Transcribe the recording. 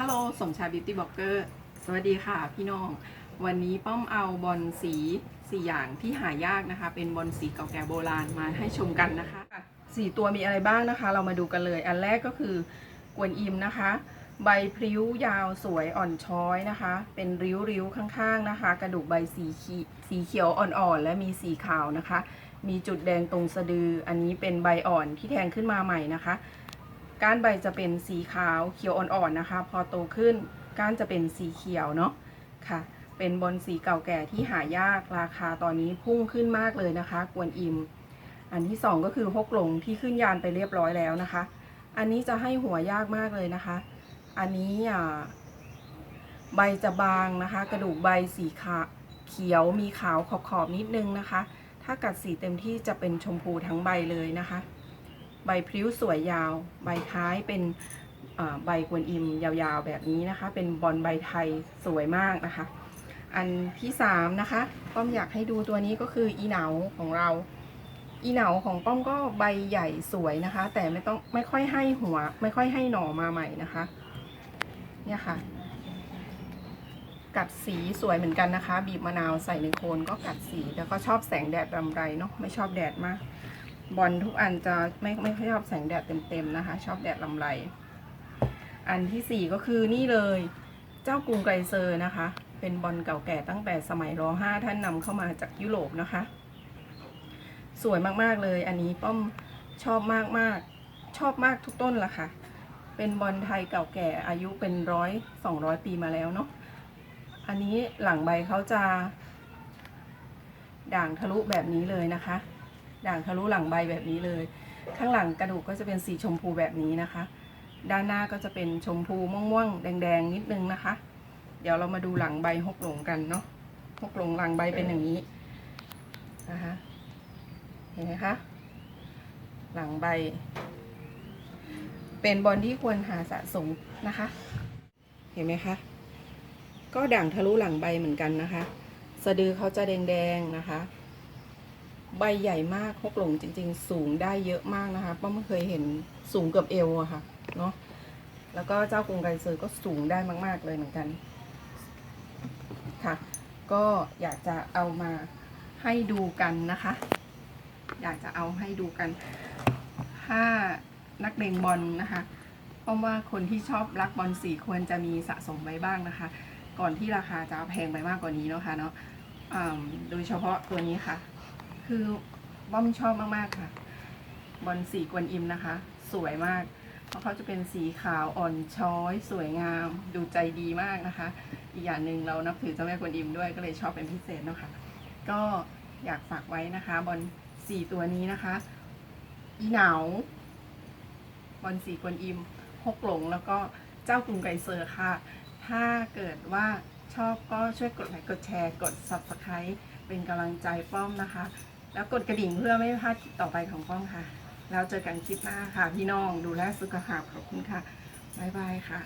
ฮัลโหลสมชายบิวตี้บล็อกเกอร์ สวัสดีค่ะพี่น้อง วันนี้ป้อมเอาบอลสีสี่อย่างที่หายากนะคะ เป็นบอลสีเก่าแก่โบราณมาให้ชมกันนะคะสี่ตัวมีอะไรบ้างนะคะ เรามาดูกันเลย อันแรกก็คือกวนอิมนะคะ ใบพริ้วยาวสวยอ่อนช้อยนะคะ เป็นริ้วๆข้างๆนะคะ กระดูกใบสีขีสีเขียวอ่อนๆและมีสีขาวนะคะ มีจุดแดงตรงสะดือ อันนี้เป็นใบอ่อนที่แทงขึ้นมาใหม่นะคะ ก้านใบจะเป็นสีขาวเขียวอ่อนๆนะคะ พอโตขึ้นก้านจะเป็นสีเขียวเนาะค่ะ เป็นบอลสีเก่าแก่ที่หายากราคาตอนนี้พุ่งขึ้นมากเลยนะคะ กวนอิม อันที่สองก็คือฮกหลงที่ขึ้นยานไปเรียบร้อยแล้วนะคะ อันนี้จะให้หัวยากมากเลยนะคะ อันนี้อ่าใบจะบางนะคะ กระดูกใบสีขาเขียวมีขาวขอบๆนิดนึงนะคะ ถ้ากัดสีเต็มที่จะเป็นชมพูทั้งใบเลยนะคะ ใบพริ้วสวยยาว ใบคล้ายเป็นใบกวนอิมยาวๆ แบบนี้นะคะ เป็นบอลใบไทยสวยมากนะคะ อันที่สามนะคะป้อมอยากให้ดูตัวนี้ก็คืออีเหนาของเรา อีเหนาของป้อมก็ใบใหญ่สวยนะคะ แต่ไม่ต้องไม่ค่อยให้หัว ไม่ค่อยให้หน่อมาใหม่นะคะ เนี่ยค่ะ กัดสีสวยเหมือนกันนะคะ บีบมะนาวใส่ในโคนก็กัดสีแล้วก็ชอบแสงแดดรำไรเนาะไม่ชอบแดดมาก บอลทุกอันจะไม่ไม่ค่อยชอบแสงแดดเต็มๆนะคะ ชอบแดดลำไร อันที่สี่ก็คือนี่เลย เจ้ากรุงไกรเซอร์นะคะ เป็นบอลเก่าแก่ตั้งแต่สมัยรห้าท่านนำเข้ามาจากยุโรปนะคะ สวยมากๆเลย อันนี้ป้อมชอบมากมากๆชอบมากทุกต้นละค่ะ เป็นบอลไทยเก่าแก่อายุเป็นร้อยสองร้อยปีมาแล้วเนาะ อันนี้หลังใบเขาจะ ด่างทะลุแบบนี้เลยนะคะ ด่างทะลุหลังใบแบบนี้เลย ข้างหลังกระดูกก็จะเป็นสีชมพูแบบนี้นะคะ ด้านหน้าก็จะเป็นชมพูม่วงๆแดงๆนิดนึงนะคะ เดี๋ยวเรามาดูหลังใบหกหลงกันเนาะหกหลงหลังใบเป็นอย่างนี้นะคะเห็นไหมคะหลังใบ เป็นบอลที่ควรหาสะสมนะคะ เห็นไหมคะก็ด่างทะลุหลังใบเหมือนกันนะคะ สะดือเขาจะแดงๆนะคะ ใบใหญ่มากฮกหลงจริง ๆ สูงได้เยอะมากนะคะป้าไม่เคยเห็นสูงเกือบเอวอะค่ะเนาะแล้วก็เจ้ากรุงไกรเซอร์ก็สูงได้มาก ๆเลยเหมือนกันค่ะ ก็อยากจะเอามาให้ดูกันนะคะ อยากจะเอาให้ดูกัน ถ้านักเลงบอลนะคะเพราะว่าคนที่ชอบรักบอลสีควรจะมีสะสมไว้บ้างนะคะ ก่อนที่ราคาจะแพงไปมากกว่านี้นะคะเนาะโดยเฉพาะตัวนี้ค่ะ คือบ้อมชอบมากๆค่ะบอลสีกวนอิมนะคะ สวยมาก เพราะเขาจะเป็นสีขาวอ่อนช้อย สวยงาม ดูใจดีมากนะคะ อีกอย่างหนึ่งเรานับถือเจ้าแม่กวนอิมด้วยก็เลยชอบเป็นพิเศษเนาะค่ะก็อยากฝากไว้นะคะ บอลสีตัวนี้นะคะอีเหนาบอลสีกวนอิมฮกหลงแล้วก็เจ้ากรุงไกเซอร์ค่ะ ถ้าเกิดว่าชอบก็ช่วยกดไลค์กดแชร์ กด subscribe เป็นกำลังใจป้อมนะคะ แล้วกดกระดิ่งเพื่อไม่พลาดคลิปต่อไปของป้องค่ะ แล้วเจอกันคลิปหน้าค่ะ พี่น้องดูแลสุขภาพขอบคุณค่ะ บ๊ายบายค่ะ